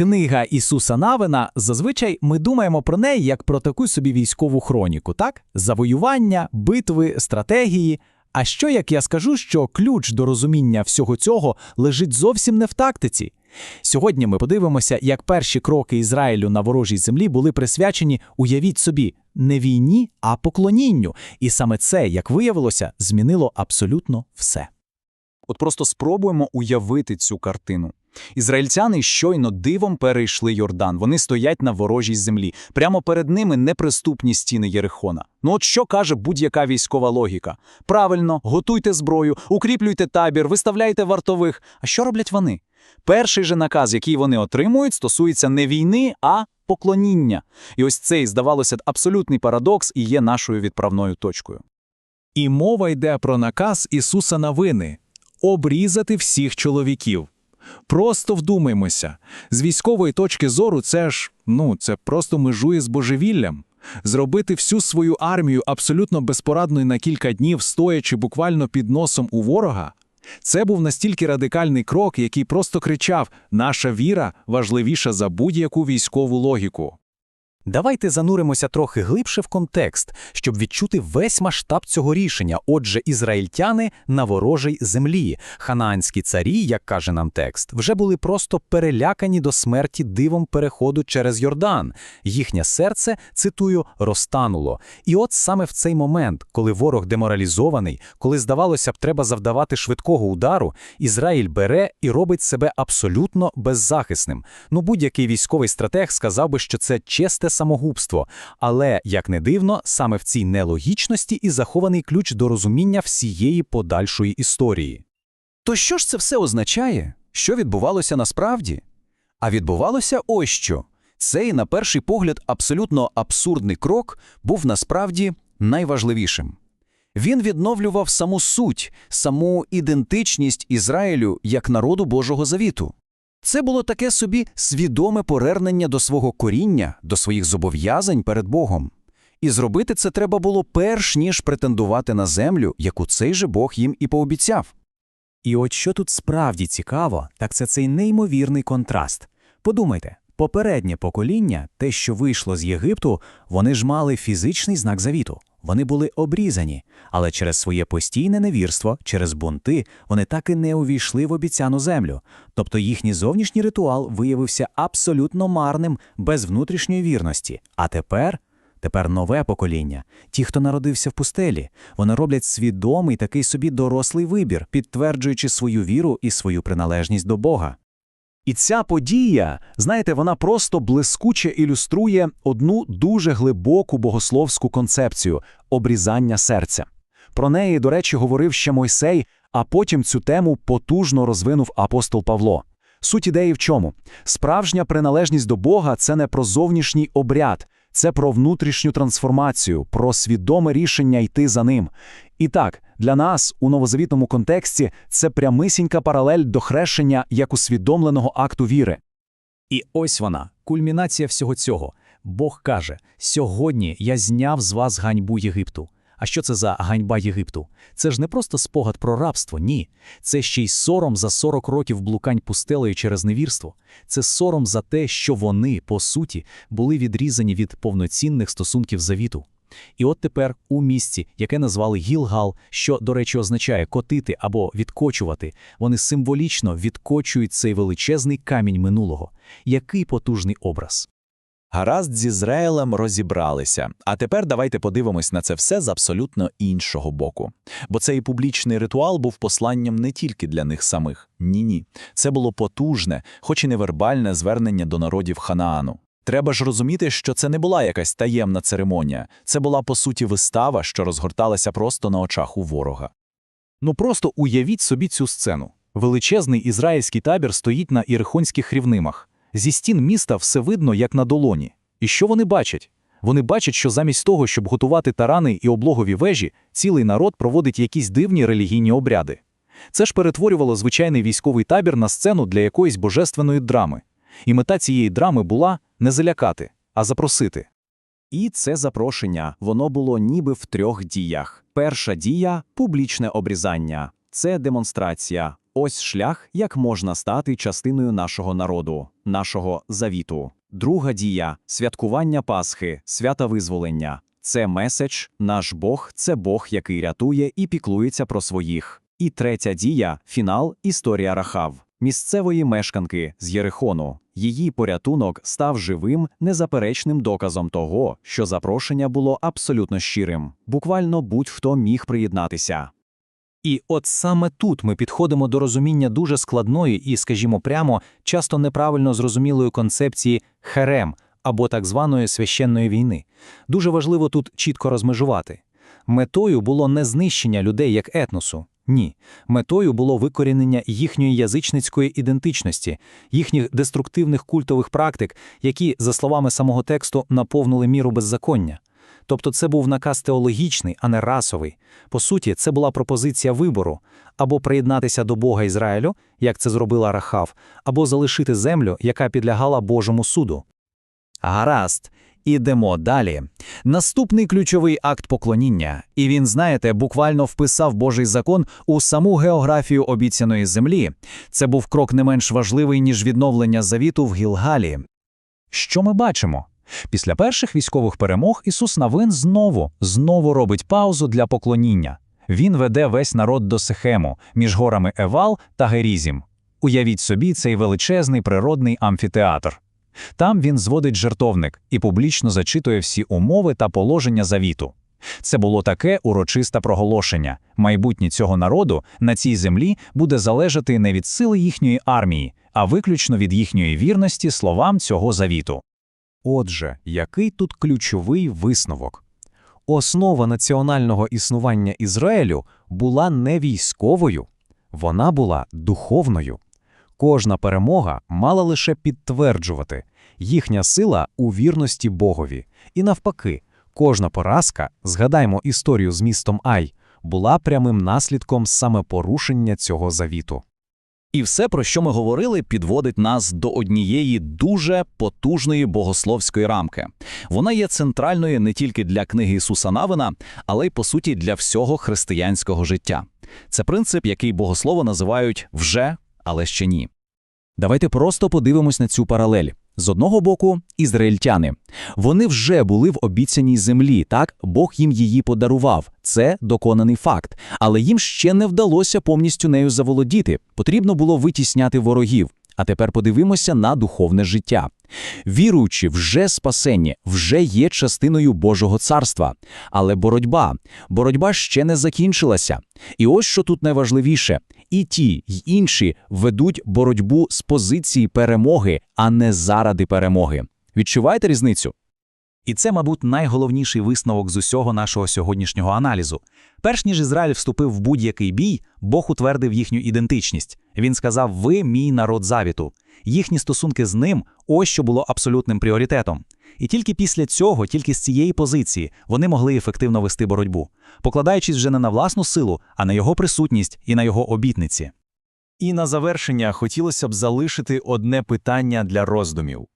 Книга Ісуса Навина зазвичай ми думаємо про неї як про таку собі військову хроніку, так? Завоювання, битви, стратегії. А що як я скажу, що ключ до розуміння всього цього лежить зовсім не в тактиці? Сьогодні ми подивимося, як перші кроки Ізраїлю на ворожій землі були присвячені, уявіть собі, не війні, а поклонінню. І саме це, як виявилося, змінило абсолютно все. От просто спробуємо уявити цю картину. Ізраїльтяни щойно дивом перейшли Йордан. Вони стоять на ворожій землі. Прямо перед ними неприступні стіни Єрихона. Ну от що каже будь-яка військова логіка? Правильно, готуйте зброю, укріплюйте табір, виставляйте вартових. А що роблять вони? Перший же наказ, який вони отримують, стосується не війни, а поклоніння. І ось цей, здавалося, абсолютний парадокс і є нашою відправною точкою. І мова йде про наказ Ісуса Навини – обрізати всіх чоловіків. Просто вдумаймося. З військової точки зору це ж, ну, це просто межує з божевіллям. Зробити всю свою армію абсолютно безпорадною на кілька днів, стоячи буквально під носом у ворога. Це був настільки радикальний крок, який просто кричав: наша віра важливіша за будь-яку військову логіку. Давайте зануримося трохи глибше в контекст, щоб відчути весь масштаб цього рішення. Отже, ізраїльтяни на ворожій землі, ханаанські царі, як каже нам текст, вже були просто перелякані до смерті дивом переходу через Йордан. Їхнє серце, цитую, розтануло. І от саме в цей момент, коли ворог деморалізований, коли здавалося б, треба завдавати швидкого удару, Ізраїль бере і робить себе абсолютно беззахисним. Ну, будь-який військовий стратег сказав би, що це честе самогубство. Але, як не дивно, саме в цій нелогічності і захований ключ до розуміння всієї подальшої історії. То що ж це все означає? Що відбувалося насправді? А відбувалося ось що. Цей, на перший погляд, абсолютно абсурдний крок був насправді найважливішим. Він відновлював саму суть, саму ідентичність Ізраїлю як народу Божого Завіту. Це було таке собі свідоме повернення до свого коріння, до своїх зобов'язань перед Богом. І зробити це треба було перш ніж претендувати на землю, яку цей же Бог їм і пообіцяв. І от що тут справді цікаво, так це цей неймовірний контраст. Подумайте, попереднє покоління, те, що вийшло з Єгипту, вони ж мали фізичний знак завіту. Вони були обрізані, але через своє постійне невірство, через бунти, вони так і не увійшли в обіцяну землю. Тобто їхній зовнішній ритуал виявився абсолютно марним, без внутрішньої вірності. А тепер. Тепер нове покоління, ті, хто народився в пустелі, вони роблять свідомий такий собі дорослий вибір, підтверджуючи свою віру і свою приналежність до Бога. І ця подія, знаєте, вона просто блискуче ілюструє одну дуже глибоку богословську концепцію обрізання серця. Про неї, до речі, говорив ще Мойсей, а потім цю тему потужно розвинув апостол Павло. Суть ідеї в чому? Справжня приналежність до Бога це не про зовнішній обряд, це про внутрішню трансформацію, про свідоме рішення йти за ним. І так, для нас у новозавітному контексті це прямисінька паралель до хрещення як усвідомленого акту віри. І ось вона, кульмінація всього цього. Бог каже: сьогодні я зняв з вас ганьбу Єгипту. А що це за ганьба Єгипту? Це ж не просто спогад про рабство, ні. Це ще й сором за 40 років блукань пустелею через невірство. Це сором за те, що вони, по суті, були відрізані від повноцінних стосунків завіту. І от тепер у місці, яке назвали Гілгал, що, до речі, означає котити або відкочувати, вони символічно відкочують цей величезний камінь минулого. Який потужний образ. Гаразд з Ізраїлем розібралися. А тепер давайте подивимось на це все з абсолютно іншого боку. Бо цей публічний ритуал був посланням не тільки для них самих. Ні-ні. Це було потужне, хоч і невербальне звернення до народів Ханаану. Треба ж розуміти, що це не була якась таємна церемонія, це була по суті вистава, що розгорталася просто на очах у ворога. Ну просто уявіть собі цю сцену. Величезний ізраїльський табір стоїть на ірихонських рівнимах. Зі стін міста все видно, як на долоні. І що вони бачать? Вони бачать, що замість того, щоб готувати тарани і облогові вежі, цілий народ проводить якісь дивні релігійні обряди. Це ж перетворювало звичайний військовий табір на сцену для якоїсь божественної драми. І мета цієї драми була не залякати, а запросити. І це запрошення, воно було ніби в трьох діях. Перша дія публічне обрізання. Це демонстрація. Ось шлях, як можна стати частиною нашого народу, нашого завіту. Друга дія святкування Пасхи, свята визволення. Це меседж, наш Бог це Бог, який рятує і піклується про своїх. І третя дія фінал історія Рахав, місцевої мешканки з Єрихону. Її порятунок став живим, незаперечним доказом того, що запрошення було абсолютно щирим. Буквально будь-хто міг приєднатися. І от саме тут ми підходимо до розуміння дуже складної і, скажімо прямо, часто неправильно зрозумілої концепції херем або так званої священної війни. Дуже важливо тут чітко розмежувати. Метою було не знищення людей як етносу. Ні, метою було викорінення їхньої язичницької ідентичності, їхніх деструктивних культових практик, які, за словами самого тексту, наповнили міру беззаконня. Тобто це був наказ теологічний, а не расовий. По суті, це була пропозиція вибору або приєднатися до Бога Ізраїлю, як це зробила Рахав, або залишити землю, яка підлягала Божому суду. Гаразд, ідемо далі. Наступний ключовий акт поклоніння, і він, знаєте, буквально вписав Божий закон у саму географію обіцяної землі. Це був крок не менш важливий, ніж відновлення завіту в Гілгалі. Що ми бачимо? Після перших військових перемог Ісус Навин знову, знову робить паузу для поклоніння. Він веде весь народ до Сихему, між горами Евал та Герізім. Уявіть собі цей величезний природний амфітеатр. Там він зводить жертовник і публічно зачитує всі умови та положення завіту. Це було таке урочисте проголошення. Майбутнє цього народу на цій землі буде залежати не від сили їхньої армії, а виключно від їхньої вірності словам цього завіту. Отже, який тут ключовий висновок? Основа національного існування Ізраїлю була не військовою, вона була духовною. Кожна перемога мала лише підтверджувати їхня сила у вірності Богові. І навпаки, кожна поразка, згадаймо історію з містом Ай, була прямим наслідком саме порушення цього завіту. І все, про що ми говорили, підводить нас до однієї дуже потужної богословської рамки. Вона є центральною не тільки для книги Ісуса Навина, але й по суті для всього християнського життя. Це принцип, який богослово називають вже, але ще ні. Давайте просто подивимось на цю паралель. З одного боку, ізраїльтяни. Вони вже були в обіцяній землі, так? Бог їм її подарував. Це доконаний факт. Але їм ще не вдалося повністю нею заволодіти. Потрібно було витісняти ворогів. А тепер подивимося на духовне життя. Віруючи, вже спасені, вже є частиною Божого царства. Але боротьба, боротьба ще не закінчилася. І ось що тут найважливіше: і ті, й інші ведуть боротьбу з позиції перемоги, а не заради перемоги. Відчуваєте різницю? І це, мабуть, найголовніший висновок з усього нашого сьогоднішнього аналізу. Перш ніж Ізраїль вступив в будь-який бій, Бог утвердив їхню ідентичність. Він сказав: Ви мій народ завіту. Їхні стосунки з ним ось що було абсолютним пріоритетом. І тільки після цього, тільки з цієї позиції, вони могли ефективно вести боротьбу, покладаючись вже не на власну силу, а на його присутність і на його обітниці. І на завершення хотілося б залишити одне питання для роздумів.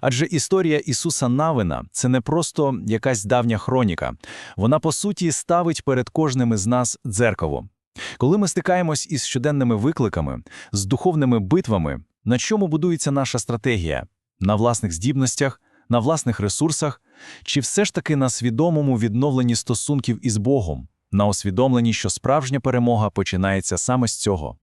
Адже історія Ісуса Навина це не просто якась давня хроніка. Вона, по суті, ставить перед кожним із нас дзеркало. Коли ми стикаємось із щоденними викликами, з духовними битвами, на чому будується наша стратегія? На власних здібностях, на власних ресурсах, чи все ж таки на свідомому відновленні стосунків із Богом, на усвідомленні, що справжня перемога починається саме з цього?